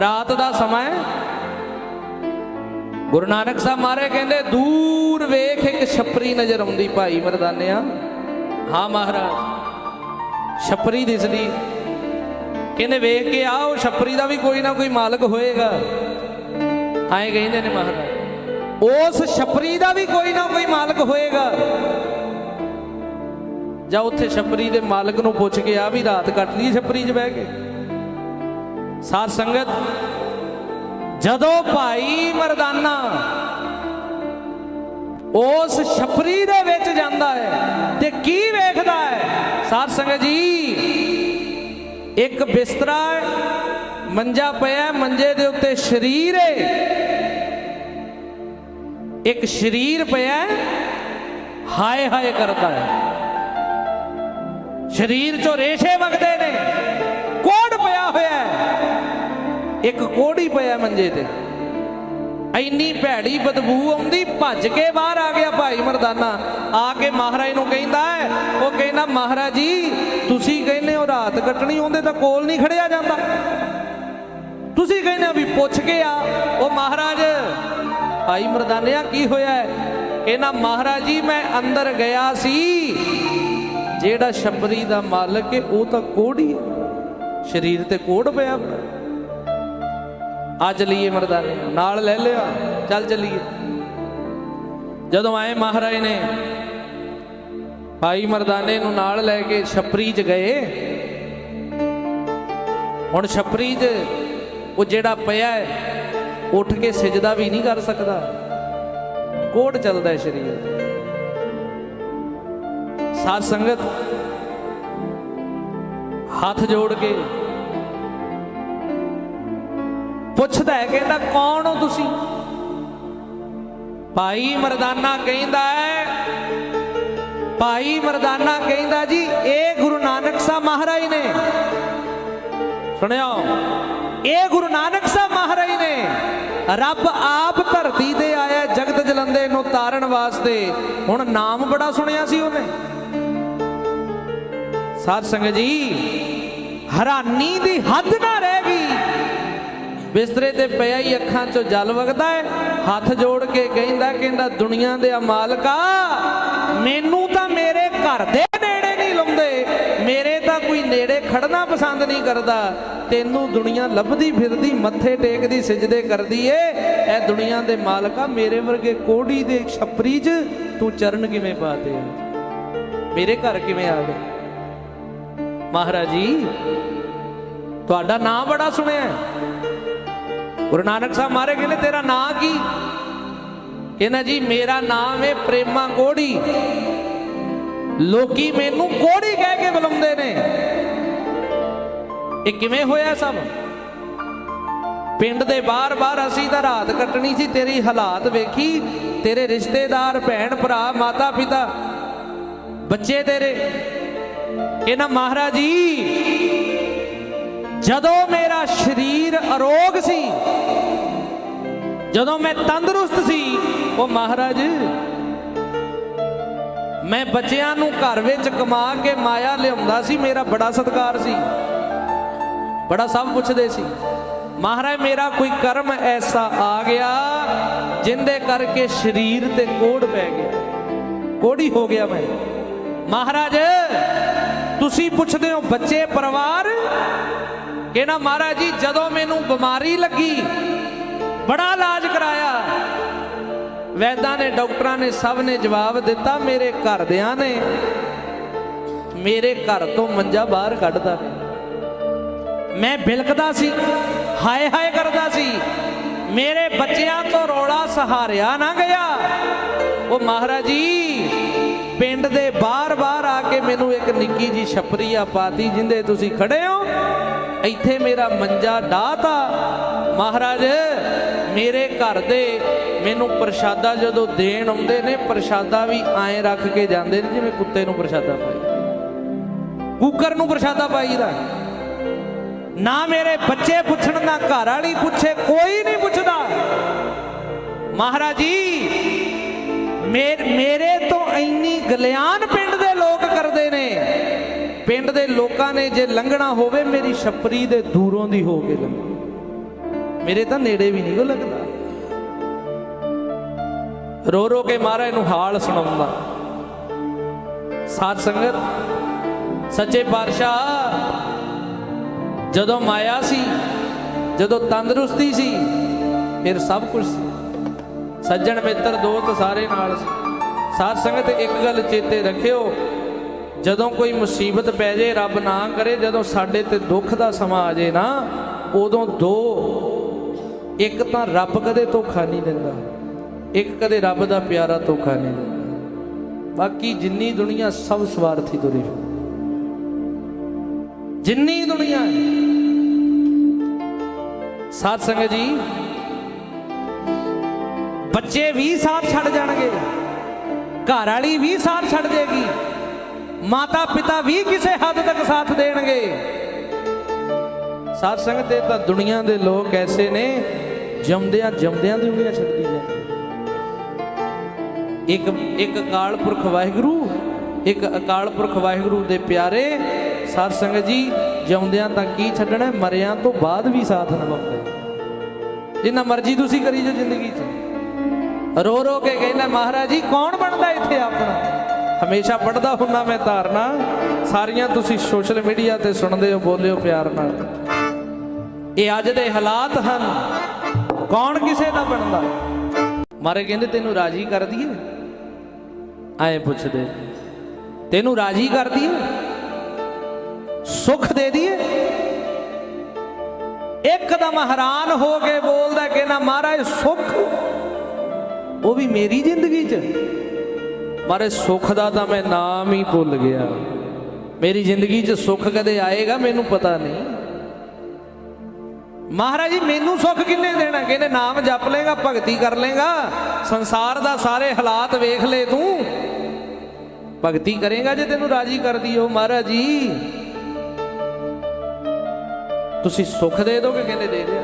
ਰਾਤ ਦਾ ਸਮਾਂ ਹੈ। ਗੁਰੂ ਨਾਨਕ ਸਾਹਿਬ ਮਹਾਰਾਜ ਕਹਿੰਦੇ, ਦੂਰ ਵੇਖ ਇੱਕ ਛਪਰੀ ਨਜ਼ਰ ਆਉਂਦੀ ਭਾਈ ਮਰਦਾਨਿਆ। ਹਾਂ ਮਹਾਰਾਜ, ਛਪਰੀ ਦਿਸਦੀ। ਕਹਿੰਦੇ, ਵੇਖ ਕੇ ਆ ਉਹ ਛਪਰੀ ਦਾ ਵੀ ਕੋਈ ਨਾ ਕੋਈ ਮਾਲਕ ਹੋਏਗਾ। ਆਏ ਕਹਿੰਦੇ ਨੇ ਮਹਾਰਾਜ, ਉਸ ਛਪਰੀ ਦਾ ਵੀ ਕੋਈ ਨਾ ਕੋਈ ਮਾਲਕ ਹੋਏਗਾ। ਜਾਂ ਉੱਥੇ ਛਪਰੀ ਦੇ ਮਾਲਕ ਨੂੰ ਪੁੱਛ ਕੇ ਆ ਵੀ ਰਾਤ ਕੱਟ ਲਈ ਛਪਰੀ 'ਚ ਬਹਿ ਕੇ? ਸਾਧ ਸੰਗਤ, ਜਦੋਂ ਭਾਈ ਮਰਦਾਨਾ ਉਸ ਛਪਰੀ ਦੇ ਵਿੱਚ ਜਾਂਦਾ ਹੈ ਤੇ ਕੀ ਵੇਖਦਾ ਹੈ? ਸਾਧ ਸੰਗਤ ਜੀ, ਇੱਕ ਬਿਸਤਰਾ ਮੰਜਾ ਪਿਆ ਮੰਜੇ ਦੇ ਉੱਤੇ ਸਰੀਰ ਹੈ। ਇੱਕ ਸਰੀਰ ਪਿਆ ਹਾਏ ਹਾਏ ਕਰਦਾ ਹੈ। ਸਰੀਰ ਚੋਂ ਰੇਸ਼ੇ ਵਗਦੇ ਨੇ। ਇੱਕ ਕੋੜੀ ਪਿਆ ਮੰਜੇ ਤੇ। ਇੰਨੀ ਭੈੜੀ ਬਦਬੂ ਆਉਂਦੀ, ਭੱਜ ਕੇ ਬਾਹਰ ਆ ਗਿਆ ਭਾਈ ਮਰਦਾਨਾ। ਆ ਕੇ ਮਹਾਰਾਜ ਨੂੰ ਕਹਿੰਦਾ ਹੈ, ਉਹ ਕਹਿੰਦਾ, ਮਹਾਰਾਜ ਜੀ, ਤੁਸੀਂ ਕਹਿੰਦੇ ਹੋ ਰਾਤ ਕੱਟਣੀ, ਉਹਦੇ ਤਾਂ ਕੋਲ ਨਹੀਂ ਖੜਿਆ ਜਾਂਦਾ। ਤੁਸੀਂ ਕਹਿੰਦੇ ਹੋ ਵੀ ਪੁੱਛ ਕੇ ਆ। ਉਹ ਮਹਾਰਾਜ, ਭਾਈ ਮਰਦਾਨਿਆ, ਕੀ ਹੋਇਆ ਹੈ? ਕਹਿੰਦਾ, ਮਹਾਰਾਜ ਜੀ, ਮੈਂ ਅੰਦਰ ਗਿਆ ਸੀ। ਜਿਹੜਾ ਛਪਰੀ ਦਾ ਮਾਲਕ ਹੈ, ਉਹ ਤਾਂ ਕੋੜੀ ਹੈ। ਸਰੀਰ ਤੇ ਕੋੜ ਪਿਆ। ਆ ਚਲੀਏ ਮਰਦਾਨੇ। ਨਾਲ ਲੈ ਲਿਆ ਚੱਲ ਚਲੀਏ। ਜਦੋਂ ਆਏ ਮਹਾਰਾਜ ਨੇ, ਭਾਈ ਮਰਦਾਨੇ ਨੂੰ ਨਾਲ ਲੈ ਕੇ ਛਪਰੀ 'ਚ ਗਏ। ਹੁਣ ਛਪਰੀ 'ਚ ਉਹ ਜਿਹੜਾ ਪਿਆ ਹੈ, ਉੱਠ ਕੇ ਸਜਦਾ ਵੀ ਨਹੀਂ ਕਰ ਸਕਦਾ। ਕੋਟ ਚੱਲਦਾ ਹੈ ਸਰੀਰ ਤੇ। ਸਾਧ ਸੰਗਤ, ਹੱਥ ਜੋੜ ਕੇ ਪੁੱਛਦਾ ਹੈ, ਕਹਿੰਦਾ, ਕੌਣ ਹੋ ਤੁਸੀਂ? ਭਾਈ ਮਰਦਾਨਾ ਕਹਿੰਦਾ ਹੈ, ਭਾਈ ਮਰਦਾਨਾ ਕਹਿੰਦਾ ਜੀ, ਇਹ ਗੁਰੂ ਨਾਨਕ ਸਾਹਿਬ ਮਹਾਰਾਜ ਨੇ। ਸੁਣਿਓ, ਇਹ ਗੁਰੂ ਨਾਨਕ ਸਾਹਿਬ ਮਹਾਰਾਜ ਨੇ। ਰੱਬ ਆਪ ਧਰਤੀ ਤੇ ਆਇਆ, ਜਗਤ ਜਲੰਦੇ ਨੂੰ ਤਾਰਨ ਵਾਸਤੇ। ਹੁਣ ਨਾਮ ਬੜਾ ਸੁਣਿਆ ਸੀ ਉਹਨੇ। ਸਾਧ ਸੰਗਤ ਜੀ, ਹੈਰਾਨੀ ਦੀ ਹੱਦ ਨਾ ਰਹਿ ਗਈ। ਬਿਸਤਰੇ ਤੇ ਪਿਆ ਹੀ ਅੱਖਾਂ ਚੋਂ ਜਲ ਵਗਦਾ ਹੈ। ਹੱਥ ਜੋੜ ਕੇ ਕਹਿੰਦਾ ਕਹਿੰਦਾ, ਦੁਨੀਆ ਦੇ ਮਾਲਕਾ, ਮੈਨੂੰ ਤਾਂ ਮੇਰੇ ਘਰ ਦੇ ਨੇੜੇ ਨਹੀਂ ਲਾਉਂਦੇ। ਮੇਰੇ ਤਾਂ ਕੋਈ ਨੇੜੇ ਖੜਨਾ ਪਸੰਦ ਨਹੀਂ ਕਰਦਾ। ਤੈਨੂੰ ਦੁਨੀਆ ਲੱਭਦੀ ਫਿਰਦੀ, ਮੱਥੇ ਟੇਕਦੀ, ਸਜਦੇ ਕਰਦੀ ਏ। ਇਹ ਦੁਨੀਆ ਦੇ ਮਾਲਕਾ ਮੇਰੇ ਵਰਗੇ ਕੋੜੀ ਦੇ ਛਪਰੀ 'ਚ ਤੂੰ ਚਰਨ ਕਿਵੇਂ ਪਾਤੇ ਆ ਮੇਰੇ ਘਰ ਕਿਵੇਂ ਆ ਗਏ ਮਹਾਰਾਜ ਜੀ, ਤੁਹਾਡਾ ਨਾਮ ਬੜਾ ਸੁਣਿਆ ਗੁਰੂ ਨਾਨਕ ਸਾਹਿਬ ਮਾਰੇ ਕਹਿੰਦੇ, ਤੇਰਾ ਨਾਂ ਕੀ? ਕਹਿੰਦਾ ਜੀ, ਮੇਰਾ ਨਾਮ ਹੈ ਪ੍ਰੇਮਾ ਕੋੜੀ ਲੋਕੀ ਮੈਨੂੰ ਕੋੜੀ ਕਹਿ ਕੇ ਬੁਲਾਉਂਦੇ ਨੇ। ਇਹ ਕਿਵੇਂ ਹੋਇਆ ਸਭ? ਪਿੰਡ ਦੇ ਬਾਹਰ-ਬਾਹਰ ਅਸੀਂ ਤਾਂ ਰਾਤ ਕੱਟਣੀ ਸੀ, ਤੇਰੀ ਹਾਲਾਤ ਵੇਖੀ? ਤੇਰੇ ਰਿਸ਼ਤੇਦਾਰ, ਭੈਣ, ਭਰਾ ਮਾਤਾ ਪਿਤਾ ਬੱਚੇ ਤੇਰੇ। ਕਹਿੰਦਾ, ਮਹਾਰਾਜ ਜੀ ਜਦੋਂ ਮੇਰਾ ਸਰੀਰ ਅਰੋਗ ਸੀ, ਜਦੋਂ ਮੈਂ ਤੰਦਰੁਸਤ ਸੀ, ਉਹ ਮਹਾਰਾਜ, ਮੈਂ ਬੱਚਿਆਂ ਨੂੰ ਘਰ ਵਿੱਚ ਕਮਾ ਕੇ ਮਾਇਆ ਲਿਆਉਂਦਾ ਸੀ, ਮੇਰਾ ਬੜਾ ਸਤਿਕਾਰ ਸੀ। ਬੜਾ ਸਭ ਪੁੱਛਦੇ ਸੀ, ਮਹਾਰਾਜ, ਮੇਰਾ ਕੋਈ ਕਰਮ ਐਸਾ ਆ ਗਿਆ, ਜਿੰਦੇ ਕਰਕੇ ਸਰੀਰ ਤੇ ਕੋੜ ਪੈ ਗਿਆ। ਕੋੜੀ ਹੋ ਗਿਆ ਮੈਂ। ਮਹਾਰਾਜ, ਤੁਸੀਂ ਪੁੱਛਦੇ ਹੋ, ਬੱਚੇ ਪਰਿਵਾਰ ਕਹਿੰਦਾ ਮਹਾਰਾਜ ਜੀ, ਜਦੋਂ ਮੈਨੂੰ ਬਿਮਾਰੀ ਲੱਗੀ, ਬੜਾ ਇਲਾਜ ਕਰਾਇਆ। ਵੈਦਾਂ ਨੇ ਡਾਕਟਰਾਂ ਨੇ ਸਭ ਨੇ ਜਵਾਬ ਦਿੱਤਾ, ਮੇਰੇ ਘਰਦਿਆਂ ਨੇ। ਮੇਰੇ ਘਰ ਤੋਂ ਮੰਜਾ ਬਾਹਰ ਕੱਢਦਾ ਮੈਂ ਬਿਲਕਦਾ ਸੀ, ਹਾਏ ਹਾਏ ਕਰਦਾ ਸੀ। ਮੇਰੇ ਬੱਚਿਆਂ ਤੋਂ ਰੋਲਾ ਸਹਾਰਿਆ ਨਾ ਗਿਆ। ਉਹ ਮਹਾਰਾਜ ਜੀ, ਪਿੰਡ ਦੇ ਬਾਹਰ-ਬਾਹਰ ਆ ਕੇ ਮੈਨੂੰ ਇੱਕ ਨਿੱਕੀ ਜੀ ਛਪਰੀਆ ਪਾਤੀ, ਜਿੰਦੇ ਤੁਸੀਂ ਖੜੇ ਹੋ। ਇੱਥੇ ਮੇਰਾ ਮੰਜਾ ਡਾਤਾ ਮਹਾਰਾਜ, ਮੇਰੇ ਘਰ ਦੇ ਮੈਨੂੰ ਪ੍ਰਸ਼ਾਦਾ ਜਦੋਂ ਦੇਣ ਆਉਂਦੇ ਨੇ, ਪ੍ਰਸ਼ਾਦਾ ਵੀ ਐਂ ਰੱਖ ਕੇ ਜਾਂਦੇ ਨੇ ਜਿਵੇਂ ਕੁੱਤੇ ਨੂੰ ਪ੍ਰਸ਼ਾਦਾ ਪਾਈ। ਕੁੱਕਰ ਨੂੰ ਪ੍ਰਸ਼ਾਦਾ ਪਾਈਦਾ। ਨਾ ਮੇਰੇ ਬੱਚੇ ਪੁੱਛਣ, ਨਾ ਘਰ ਵਾਲੀ ਪੁੱਛੇ, ਕੋਈ ਨਹੀਂ ਪੁੱਛਦਾ। ਮਹਾਰਾਜ ਜੀ ਮੇਰੇ ਤੋਂ ਇੰਨੀ ਗਲਿਆਨ ਪਿੰਡ ਦੇ ਲੋਕ ਕਰਦੇ ਨੇ। ਪਿੰਡ ਦੇ ਲੋਕਾਂ ਨੇ ਜੇ ਲੰਘਣਾ ਹੋਵੇ, ਮੇਰੀ ਛਪਰੀ ਦੇ ਦੂਰੋਂ ਦੀ ਹੋ ਕੇ ਲੰਘੋ ਮੇਰੇ ਤਾਂ ਨੇੜੇ ਵੀ ਨਹੀਂ ਕੋ ਲੱਗਦਾ ਰੋ ਰੋ ਕੇ ਮਹਾਰਾਜ ਨੂੰ ਹਾਲ ਸੁਣਾਉਂਦਾ। ਸਾਧ ਸੰਗਤ, ਸੱਚੇ ਪਾਤਸ਼ਾਹ, ਜਦੋਂ ਮਾਇਆ ਸੀ, ਜਦੋਂ ਤੰਦਰੁਸਤੀ ਸੀ, ਫਿਰ ਸਭ ਕੁਝ ਸੀ। ਸੱਜਣ ਮਿੱਤਰ ਦੋਸਤ ਸਾਰੇ ਨਾਲ ਸੀ। ਸਾਧ ਸੰਗਤ, ਇੱਕ ਗੱਲ ਚੇਤੇ ਰੱਖਿਓ ਜਦੋਂ ਕੋਈ ਮੁਸੀਬਤ ਪੈ ਜੇ, ਰੱਬ ਨਾ ਕਰੇ, ਜਦੋਂ ਸਾਡੇ ਤੇ ਦੁੱਖ ਦਾ ਸਮਾਂ ਆ ਜੇ ਨਾ, ਉਦੋਂ ਦੋ, ਇੱਕ ਤਾਂ ਰੱਬ ਕਦੇ ਧੋਖਾ ਨਹੀਂ ਦਿੰਦਾ, ਇੱਕ ਕਦੇ ਰੱਬ ਦਾ ਪਿਆਰਾ ਧੋਖਾ ਨਹੀਂ ਦਿੰਦਾ। ਬਾਕੀ ਜਿੰਨੀ ਦੁਨੀਆ ਸਭ ਸਵਾਰਥੀ ਤੁਰੀ ਫਿਰਦੀ ਜਿੰਨੀ ਦੁਨੀਆ ਹੈ। ਸਾਧ ਸੰਗਤ ਜੀ, ਬੱਚੇ ਵੀ ਸਾਥ ਛੱਡ ਜਾਣਗੇ ਘਰ ਵਾਲੀ ਵੀ ਸਾਥ ਛੱਡ ਦੇਗੀ ਮਾਤਾ ਪਿਤਾ ਵੀ ਕਿਸੇ ਹੱਦ ਤੱਕ ਸਾਥ ਦੇਣਗੇ। ਸਾਧ ਸੰਗਤ, ਇਹ ਤਾਂ ਦੁਨੀਆ ਦੇ ਲੋਕ ਐਸੇ ਨੇ, ਜੰਮਦਿਆਂ ਜੰਮਦਿਆਂ ਦੁਨੀਆ ਛੱਡਦੀ ਜਾਂਦੀ ਇੱਕ ਇੱਕ ਅਕਾਲ ਪੁਰਖ ਵਾਹਿਗੁਰੂ, ਇੱਕ ਅਕਾਲ ਪੁਰਖ ਵਾਹਿਗੁਰੂ ਦੇ ਪਿਆਰੇ, ਸਾਧ ਸੰਗਤ ਜੀ, ਜੰਮਦਿਆਂ ਤਾਂ ਕੀ ਛੱਡਣਾ, ਮਰਿਆਂ ਤੋਂ ਬਾਅਦ ਵੀ ਸਾਥ ਨਿਭਾਉਂਦੇ ਜਿੰਨਾ ਮਰਜ਼ੀ ਤੁਸੀਂ ਕਰੀ ਜੋ ਜ਼ਿੰਦਗੀ 'ਚ। ਰੋ ਰੋ ਕੇ ਕਹਿੰਦਾ, ਮਹਾਰਾਜ ਜੀ, ਕੌਣ ਬਣਦਾ ਇੱਥੇ ਆਪਣਾ? ਹਮੇਸ਼ਾ ਪੜਦਾ ਹੁੰਨਾ ਮੈਂ ਧਾਰਨਾ। ਸਾਰੀਆਂ ਤੁਸੀਂ ਸੋਸ਼ਲ ਮੀਡੀਆ ਤੇ ਸੁਣਦੇ ਹੋ, ਬੋਲਿਓ ਪਿਆਰ ਨਾਲ। ਇਹ ਅੱਜ ਦੇ ਹਾਲਾਤ ਹਨ। ਕੌਣ ਕਿਸੇ ਦਾ ਬਣਦਾ? ਮਾਰੇ ਕਹਿੰਦੇ, ਤੈਨੂੰ ਰਾਜੀ ਕਰ ਦਈਏ? ਆਏ ਪੁੱਛਦੇ। ਤੈਨੂੰ ਰਾਜੀ ਕਰ ਦਈਏ? ਸੁੱਖ ਦੇ ਦਈਏ? ਇੱਕਦਮ ਹੈਰਾਨ ਹੋ ਕੇ ਬੋਲਦਾ ਕਿ ਨਾ, ਮਹਾਰਾਜ, ਸੁੱਖ? ਉਹ ਵੀ ਮੇਰੀ ਜ਼ਿੰਦਗੀ 'ਚ। ਮਾਰੇ ਸੁੱਖ ਦਾ ਤਾਂ ਮੈਂ ਨਾਮ ਹੀ ਭੁੱਲ ਗਿਆ। ਮੇਰੀ ਜ਼ਿੰਦਗੀ 'ਚ ਸੁੱਖ ਕਦੇ ਆਏਗਾ ਮੈਨੂੰ ਪਤਾ ਨਹੀਂ। ਮਹਾਰਾਜ ਜੀ, ਮੈਨੂੰ ਸੁੱਖ ਕਿੰਨੇ ਦੇਣਾ? ਕਹਿੰਦੇ ਨਾਮ ਜਪ ਲੇਗਾ ਭਗਤੀ ਕਰ ਲੇਗਾ ਸੰਸਾਰ ਦਾ ਸਾਰੇ ਹਾਲਾਤ ਵੇਖ ਲੈ ਤੂੰ। ਭਗਤੀ ਕਰੇਗਾ ਜੇ ਤੈਨੂੰ ਰਾਜੀ ਕਰਦੀ ਹੋ ਮਹਾਰਾਜ ਜੀ। ਤੁਸੀਂ ਸੁੱਖ ਦੇ ਦੋਗੇ ਕਹਿੰਦੇ ਦੇ ਦਿਆ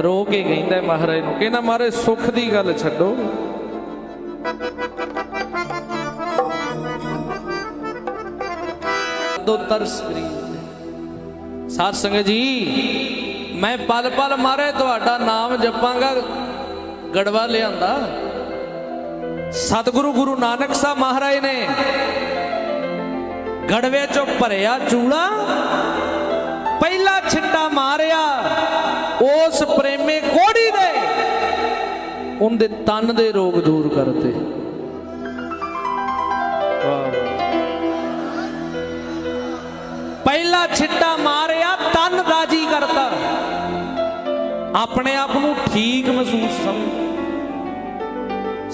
ਰੋ ਕੇ ਕਹਿੰਦਾ ਮਹਾਰਾਜ ਨੂੰ, ਕਹਿੰਦਾ ਮਹਾਰਾਜ ਸੁੱਖ ਦੀ ਗੱਲ ਛੱਡੋ। ਦੋ ਤਰਸ ਕਰੀ ਸਾਧ ਸੰਗਤ ਜੀ, ਮੈਂ ਪਲ ਪਲ ਮਾਰੇ ਤੁਹਾਡਾ ਨਾਮ ਜਪਾਂਗਾ, ਗੜਵਾ ਲਿਆਂਦਾ। ਸਤਿਗੁਰੂ ਗੁਰੂ ਨਾਨਕ ਸਾਹਿਬ ਮਹਾਰਾਜ ਨੇ ਗੜਵੇ ਚੋਂ ਭਰਿਆ ਚੂੜਾ ਪਹਿਲਾ ਛਿੱਟਾ ਮਾਰਿਆ, ਉਸ ਪ੍ਰੇਮੇ ਕੋੜੀ ਦੇ, ਉਹਦੇ ਤਨ ਦੇ ਰੋਗ ਦੂਰ ਕਰਤੇ। ਪਹਿਲਾ ਛਿੱਟਾ ਮਾਰਿਆ, ਤਨ ਰਾਜੀ ਕਰਤਾ। ਆਪਣੇ ਆਪ ਨੂੰ ਠੀਕ ਮਹਿਸੂਸ ਸਮਝ।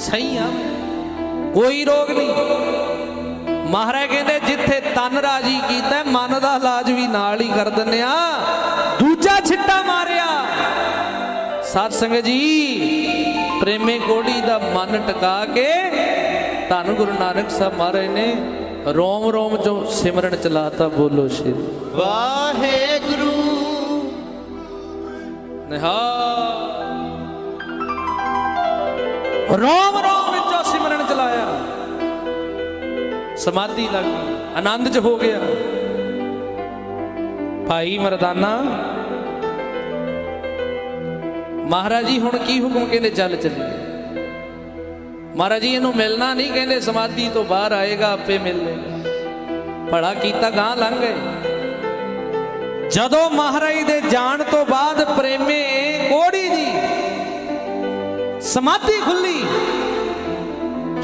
ਸਹੀ ਆ। ਕੋਈ ਰੋਗ ਨਹੀਂ। ਮਹਾਰਾਜ ਕਹਿੰਦੇ, ਜਿੱਥੇ ਤਨ ਰਾਜੀ ਕੀਤਾ, ਮਨ ਦਾ ਇਲਾਜ ਵੀ ਨਾਲ ਹੀ ਕਰ ਦਿੰਨੇ ਆ। ਦੂਜਾ ਛਿੱਟਾ ਮਾਰਿਆ। ਸਾਧ ਸੰਗਤ ਜੀ, ਪ੍ਰੇਮੇ ਕੋੜੀ ਦਾ ਮਨ ਟਿਕਾ ਕੇ ਧੰਨ ਗੁਰੂ ਨਾਨਕ ਸਾਹਿਬ ਮਹਾਰਾਜ ਨੇ ਰੋਮ ਰੋਮ ਚੋਂ ਸਿਮਰਨ ਚਲਾਤਾ ਬੋਲੋ ਸ਼੍ਰੀ। ਵਾਹਿਗੁਰੂ। ਨਿਹਾਲ। ਰੋਮ ਰੋਮ ਵਿੱਚੋਂ ਸਿਮਰਨ ਚਲਾਇਆ। ਸਮਾਧੀ ਲੱਗ ਗਈ ਆਨੰਦ ਚ ਹੋ ਗਿਆ। ਭਾਈ ਮਰਦਾਨਾ ਮਹਾਰਾਜ ਜੀ ਹੁਣ ਕੀ ਹੁਕਮ ਕਹਿੰਦੇ ਚੱਲ ਚੱਲੀਏ ਮਹਾਰਾਜ ਜੀ, ਇਹਨੂੰ ਮਿਲਣਾ ਨਹੀਂ, ਕਹਿੰਦੇ ਸਮਾਧੀ ਤੋਂ ਬਾਹਰ ਆਏਗਾ, ਆਪੇ ਮਿਲ ਲੇਗਾ ਭਲਾ ਕੀਤਾ ਗਾਂ ਲੰਘ ਗਏ। ਜਦੋਂ ਮਹਾਰਾਜ ਦੇ ਜਾਣ ਤੋਂ ਬਾਅਦ ਪ੍ਰੇਮੇ ਕੋੜੀ ਜੀ ਸਮਾਧੀ ਖੁੱਲੀ,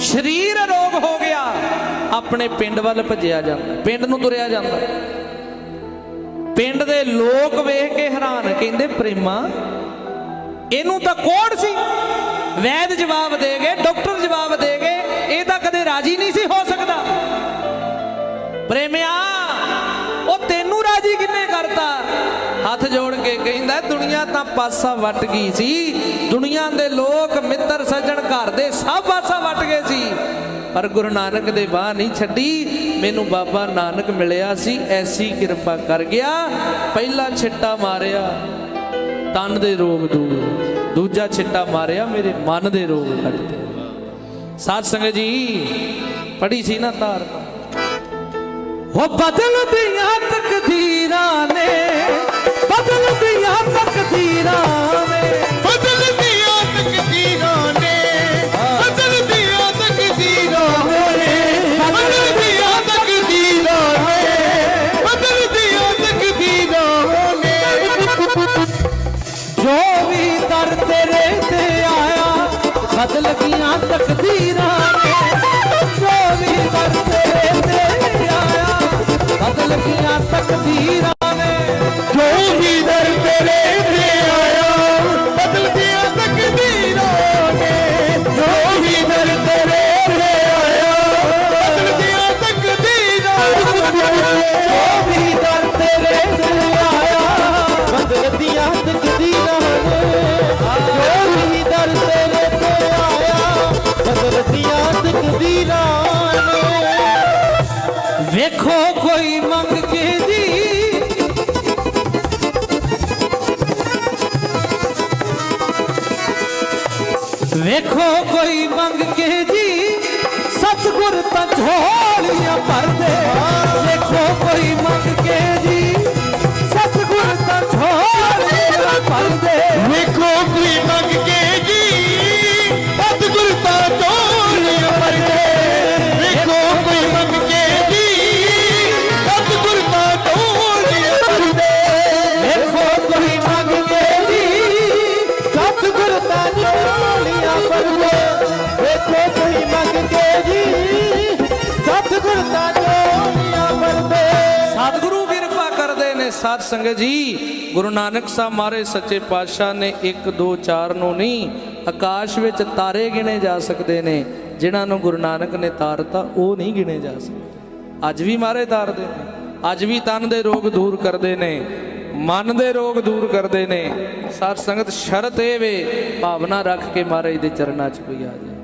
ਸਰੀਰ ਰੋਗ ਹੋ ਗਿਆ, ਆਪਣੇ ਪਿੰਡ ਵੱਲ ਭੱਜਿਆ ਜਾਂਦਾ, ਪਿੰਡ ਨੂੰ ਤੁਰਿਆ ਜਾਂਦਾ। ਪਿੰਡ ਦੇ ਲੋਕ ਵੇਖ ਕੇ ਹੈਰਾਨ, ਕਹਿੰਦੇ ਪ੍ਰੇਮਾ, ਇਹਨੂੰ ਤਾਂ ਕੋੜ ਸੀ। ਵੈਦ ਜਵਾਬ ਦੇ ਗਏ ਡਾਕਟਰ ਜਵਾਬ ਦੇ ਗਏ ਇਹ ਤਾਂ ਕਦੇ ਰਾਜੀ ਨਹੀਂ ਸੀ ਹੋ ਸਕਦਾ। ਪ੍ਰੇਮਿਆ, ਉਹ ਤੈਨੂੰ ਰਾਜੀ ਕਿੰਨੇ ਕਰਤਾ? ਹੱਥ ਜੋੜ ਕੇ ਕਹਿੰਦਾ, ਦੁਨੀਆ ਤਾਂ ਪਾਸਾ ਵੱਟ ਗਈ ਸੀ। ਦੁਨੀਆ ਦੇ ਲੋਕ ਮਿੱਤਰ ਸੱਜਣ ਘਰ ਦੇ ਸਭ ਪਾਸਾ ਵੱਟ ਗਏ ਸੀ। ਪਰ ਗੁਰੂ ਨਾਨਕ ਦੇ ਬਾਹ ਨਹੀਂ ਛੱਡੀ। ਮੈਨੂੰ ਬਾਬਾ ਨਾਨਕ ਮਿਲਿਆ ਸੀ, ਐਸੀ ਕਿਰਪਾ ਕਰ ਗਿਆ। ਪਹਿਲਾ ਛਿੱਟਾ ਮਾਰਿਆ, ਤਨ ਦੇ ਰੋਗ ਦੂਰ ਦੂਜਾ ਛਿੱਟਾ ਮਾਰਿਆ, ਮੇਰੇ ਮਨ ਦੇ ਰੋਗ ਕੱਟਦੇ। ਸਾਧ ਸੰਗਤ ਜੀ ਪੜੀ ਸੀ ਨਾ ਤਾਰ ਉਹ ਬਦਲਦੀਆਂ ਤਕਦੀਰਾਂ ਨੇ ਬਦਲਦੀਆਂ ਤਕ ਵੇਖੋ ਕੋਈ ਮੰਗ ਕੇ ਦੀ ਵੇਖੋ ਕੋਈ ਮੰਗ ਕੇ ਦੀ ਸਤਗੁਰ ਤਾਂ ਝੋਲੀਆਂ ਵੇਖੋ ਕੋਈ ਮੰਗ ਕੇ ਜੀ। ਸਤਿਗੁਰ ਤਾਂ ਝੋਲੀਆਂ ਭਰਦੇ ਵੇਖੋ ਕੋਈ ਮੰਗ ਕੇ ਸਾਧ ਸੰਗਤ ਜੀ, ਗੁਰੂ ਨਾਨਕ ਸਾਹਿਬ ਮਾਰੇ ਸੱਚੇ ਪਾਤਸ਼ਾਹ ਨੇ 1 2 4 ਨੂੰ ਨਹੀਂ, ਆਕਾਸ਼ ਵਿੱਚ ਤਾਰੇ ਗਿਣੇ ਜਾ ਸਕਦੇ ਨੇ। ਜਿਨ੍ਹਾਂ ਨੂੰ ਗੁਰੂ ਨਾਨਕ ਨੇ ਤਾਰਤਾ ਉਹ ਨਹੀਂ ਗਿਣੇ ਜਾ ਸਕਦੇ। ਅੱਜ ਵੀ ਮਹਾਰਾਜ ਤਾਰਦੇ ਨੇ। ਅੱਜ ਵੀ ਤਨ ਦੇ ਰੋਗ ਦੂਰ ਕਰਦੇ ਨੇ। ਮਨ ਦੇ ਰੋਗ ਦੂਰ ਕਰਦੇ ਨੇ। ਸਾਧ ਸੰਗਤ, ਸ਼ਰਤ ਇਹ ਵੇ, ਭਾਵਨਾ ਰੱਖ ਕੇ ਮਹਾਰਾਜ ਦੇ ਚਰਨਾਂ 'ਚ ਕੋਈ ਆ ਜਾਏ।